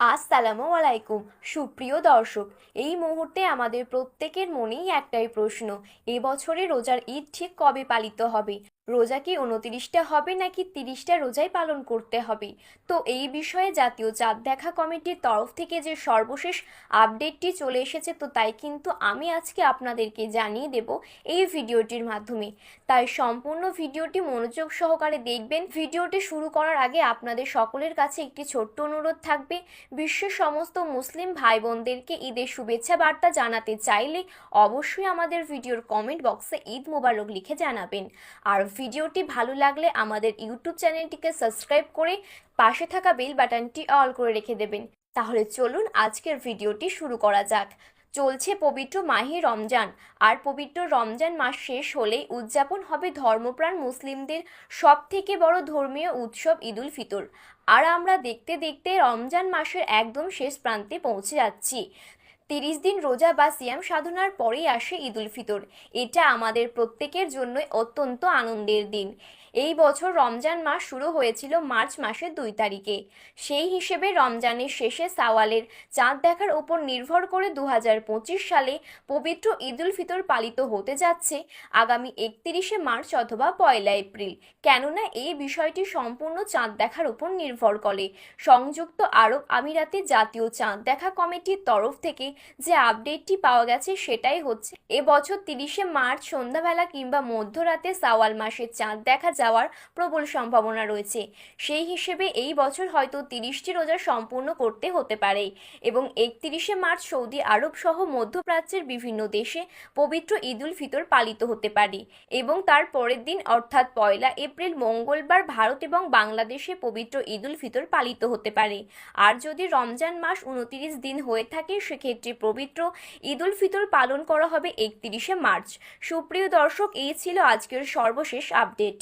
আসসালামু আলাইকুম সুপ্রিয় দর্শক, এই মুহূর্তে আমাদের প্রত্যেকের মনেই একটাই প্রশ্ন এবছরে রোজার ঈদ ঠিক কবে পালিত হবে? রোজা কি উনতিরিশটা হবে নাকি তিরিশটা রোজাই পালন করতে হবে? তো এই বিষয়ে জাতীয় চাঁদ দেখা কমিটির তরফ থেকে যে সর্বশেষ আপডেটটি চলে এসেছে, তো তাই কিন্তু আমি আজকে আপনাদেরকে জানিয়ে দেব এই ভিডিওটির মাধ্যমে। তাই সম্পূর্ণ ভিডিওটি মনোযোগ সহকারে দেখবেন। ভিডিওটি শুরু করার আগে আপনাদের সকলের কাছে একটি ছোট্ট অনুরোধ থাকবে। বিশ্বের সমস্ত মুসলিম ভাই বোনদেরকে ঈদের শুভেচ্ছা বার্তা জানাতে চাইলে অবশ্যই আমাদের ভিডিওর কমেন্ট বক্সে ঈদ মোবারক লিখে জানাবেন। আর ভিডিওটি ভালো লাগলে আমাদের ইউটিউব চ্যানেলটিকে সাবস্ক্রাইব করে পাশে থাকা বেল বাটনটি অল করে রেখে দেবেন। তাহলে চলুন আজকের ভিডিওটি শুরু করা যাক। চলছে পবিত্র মাহে রমজান। আর পবিত্র রমজান মাস শেষ হলেই উদযাপন হবে ধর্মপ্রাণ মুসলিমদের সব থেকে বড় ধর্মীয় উৎসব ঈদুল ফিতর। আর আমরা দেখতে দেখতে রমজান মাসের একদম শেষ প্রান্তে পৌঁছে যাচ্ছি। তিরিশ দিন রোজা বা সিয়াম সাধনার পরেই আসে ঈদুল ফিতর। এটা আমাদের প্রত্যেকের জন্যই অত্যন্ত আনন্দের দিন। এই বছর রমজান মাস শুরু হয়েছিল মার্চ মাসের দুই তারিখে। সেই হিসেবে রমজানের শেষে সাওয়ালের চাঁদ দেখার উপর নির্ভর করে দু হাজার পঁচিশ সালে পবিত্র ঈদুল ফিতর পালিত হতে যাচ্ছে আগামী একত্রিশে মার্চ অথবা পয়লা এপ্রিল। কেননা এই বিষয়টি সম্পূর্ণ চাঁদ দেখার উপর নির্ভর করে। সংযুক্ত আরব আমিরাতে জাতীয় চাঁদ দেখা কমিটির তরফ থেকে যে আপডেটটি পাওয়া গেছে সেটাই হচ্ছে এবছর তিরিশে মার্চ সন্ধ্যাবেলা কিংবা মধ্যরাতে সাওয়াল মাসের চাঁদ দেখা যাওয়ার প্রবল সম্ভাবনা রয়েছে। সেই হিসেবে এই বছর হয়তো তিরিশটি রোজা সম্পূর্ণ করতে হতে পারে এবং একত্রিশে মার্চ সৌদি আরব সহ মধ্যপ্রাচ্যের বিভিন্ন দেশে পবিত্র ঈদুল ফিতর পালিত হতে পারে এবং তার পরের দিন অর্থাৎ পয়লা এপ্রিল, মঙ্গলবার ভারত এবং বাংলাদেশে পবিত্র ঈদুল ফিতর পালিত হতে পারে। আর যদি রমজান মাস উনতিরিশ দিন হয়ে থাকে, সেক্ষেত্রে পবিত্র। ঈদুল ফিতর পালন করা হবে একত্রিশে মার্চ। সুপ্রিয় দর্শক, এই ছিল আজকের সর্বশেষ আপডেট।